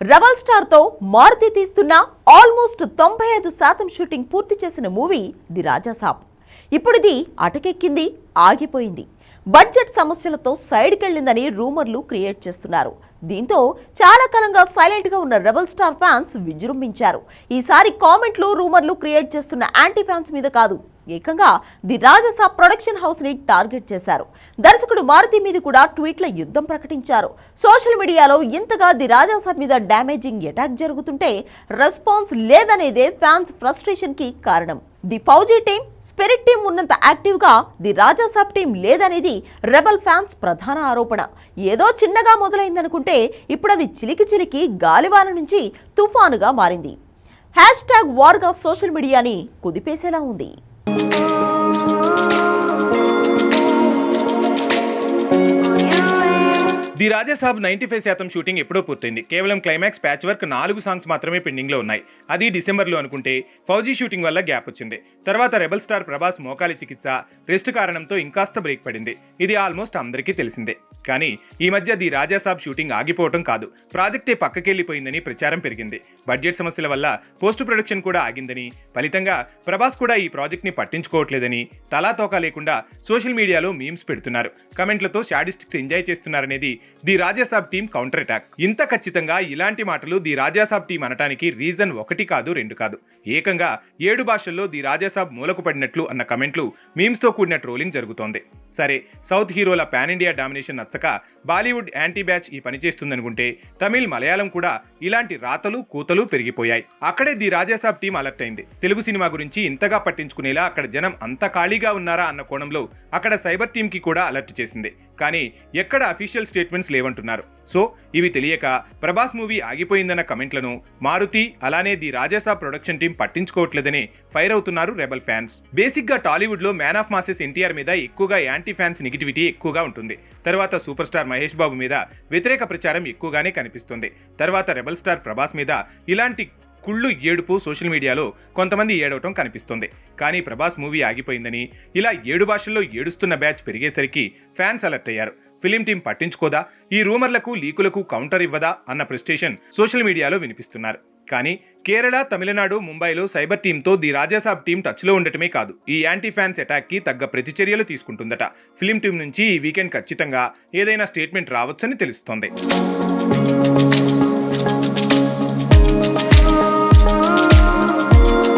Rebel స్టార్తో Maruti తీస్తున్న almost తొంభై ఐదు శాతం షూటింగ్ పూర్తి చేసిన మూవీ ది రాజాసాబ్ ఇప్పుడు ఇది అటకెక్కింది ఆగిపోయింది. బడ్జెట్ సమస్యలతో సైడ్కి వెళ్ళిందని రూమర్లు క్రియేట్ చేస్తున్నారు. దీంతో చాలా కాలంగా సైలెంట్గా ఉన్న రెబల్ స్టార్ ఫ్యాన్స్ విజృంభించారు. ఈసారి కామెంట్లు రూమర్లు క్రియేట్ చేస్తున్న యాంటీ ఫ్యాన్స్ మీద కాదు ఏకంగా ది రాజస ప్రొడక్షన్ హౌస్ని టార్గెట్ చేశారు. దర్శకుడు మారుతి మీద కూడా ట్వీట్ల యుద్ధం ప్రకటించారు. సోషల్ మీడియాలో ఇంతగా ది రాజస మీద డ్యామేజింగ్ అటాక్ జరుగుతుంటే రెస్పాన్స్ లేదనేదే ఫ్యాన్స్ ఫ్రస్ట్రేషన్కి కారణం. The Fauji team Spirit team ఉన్నంత యాక్టివ్గా ది రాజాసాబ్ టీం లేదనేది రెబల్ ఫ్యాన్స్ ప్రధాన ఆరోపణ. ఏదో చిన్నగా మొదలైందనుకుంటే ఇప్పుడు అది చిలికి చిలికి గాలివాన నుంచి తుఫానుగా మారింది. హ్యాష్ ట్యాగ్ వార్గా సోషల్ మీడియాని కుదిపేసేలా ఉంది. Thank you. The Rajasaab ninety five శాతం షూటింగ్ ఎప్పుడో పూర్తయింది. కేవలం క్లైమాక్స్ ప్యాచ్ వర్క్ నాలుగు సాంగ్స్ మాత్రమే పెండింగ్లో ఉన్నాయి. అది డిసెంబర్లో అనుకుంటే ఫౌజీ షూటింగ్ వల్ల గ్యాప్ వచ్చింది. తర్వాత రెబల్ స్టార్ ప్రభాస్ మోకాలి చికిత్స రెస్ట్ కారణంతో ఇంకాస్త బ్రేక్ పడింది. ఇది ఆల్మోస్ట్ అందరికీ తెలిసిందే. కానీ ఈ మధ్య ది రాజాసాబ్ షూటింగ్ ఆగిపోవటం కాదు. ప్రాజెక్టే పక్కకెళ్ళిపోయిందని ప్రచారం పెరిగింది. బడ్జెట్ సమస్యల వల్ల పోస్ట్ ప్రొడక్షన్ కూడా ఆగిందని ఫలితంగా ప్రభాస్ కూడా ఈ ప్రాజెక్ట్ని పట్టించుకోవట్లేదని తలాతోకా లేకుండా సోషల్ మీడియాలో మీమ్స్ పెడుతున్నారు. కమెంట్లతో షాడిస్టిక్స్ enjoy చేస్తున్నారనేది the Rajasaab team counter attack ఇంత ఖచ్చితంగా ఇలాంటి మాటలు ది రాజాసాబ్ టీం అనటానికి రీజన్ ఒకటి కాదు రెండు కాదు. ఏకంగా ఏడు భాషల్లో ది రాజాసాబ్ మూలకు పడినట్లు అన్న కమెంట్లు మీమ్స్తో కూడిన ట్రోలింగ్ జరుగుతోంది. సరే సౌత్ హీరోల పాన్ ఇండియా డామినేషన్ నచ్చక బాలీవుడ్ యాంటీ బ్యాచ్ ఈ పని చేస్తుందనుకుంటే తమిళ్ మలయాళం కూడా ఇలాంటి రాతలు కూతలు పెరిగిపోయాయి. అక్కడే ది రాజాసాబ్ టీం అలర్ట్ అయింది. తెలుగు సినిమా గురించి ఇంతగా పట్టించుకునేలా అక్కడ జనం అంత ఖాళీగా ఉన్నారా అన్న కోణంలో అక్కడ సైబర్ టీంకి కూడా అలర్ట్ చేసింది. కానీ ఎక్కడ అఫీషియల్ స్టేట్మెంట్స్ లేవంటున్నారు. సో ఇవి తెలియక ప్రభాస్ మూవీ ఆగిపోయిందన్న కమెంట్లను మారుతి అలానే ది రాజేసా ప్రొడక్షన్ టీం పట్టించుకోవట్లేదని ఫైర్ అవుతున్నారు రెబల్ ఫ్యాన్స్ బేసిక్గా టాలీవుడ్లో మ్యాన్ ఆఫ్ మాసెస్ ఎన్టీఆర్ మీద ఎక్కువగా యాంటీ ఫ్యాన్స్ నెగిటివిటీ ఎక్కువగా ఉంటుంది. తర్వాత సూపర్ స్టార్ మహేష్ బాబు మీద వ్యతిరేక ప్రచారం ఎక్కువగానే కనిపిస్తుంది. తర్వాత రెబల్ స్టార్ ప్రభాస్ మీద ఇలాంటి కుళ్ళు ఏడుపు సోషల్ మీడియాలో కొంతమంది ఏడవటం కనిపిస్తుంది. కానీ ప్రభాస్ మూవీ ఆగిపోయిందని ఇలా ఏడు భాషల్లో ఏడుస్తున్న బ్యాచ్ పెరిగేసరికి ఫ్యాన్స్ అలర్ట్ అయ్యారు. ఫిలిం టీం పట్టించుకోదా? ఈ రూమర్లకు లీకులకు కౌంటర్ ఇవ్వదా? అన్న ప్రెస్టేషన్ సోషల్ మీడియాలో వినిపిస్తున్నారు. కానీ కేరళ తమిళనాడు ముంబైలో సైబర్ టీంతో ది రాజాసాబ్ టీం టచ్లో ఉండటమే కాదు. ఈ యాంటీ ఫ్యాన్స్ అటాక్కి తగ్గ ప్రతిచర్యలు తీసుకుంటుందట. ఫిలిం టీం నుంచి ఈ వీకెండ్ ఖచ్చితంగా ఏదైనా స్టేట్మెంట్ రావచ్చని తెలుస్తోంది.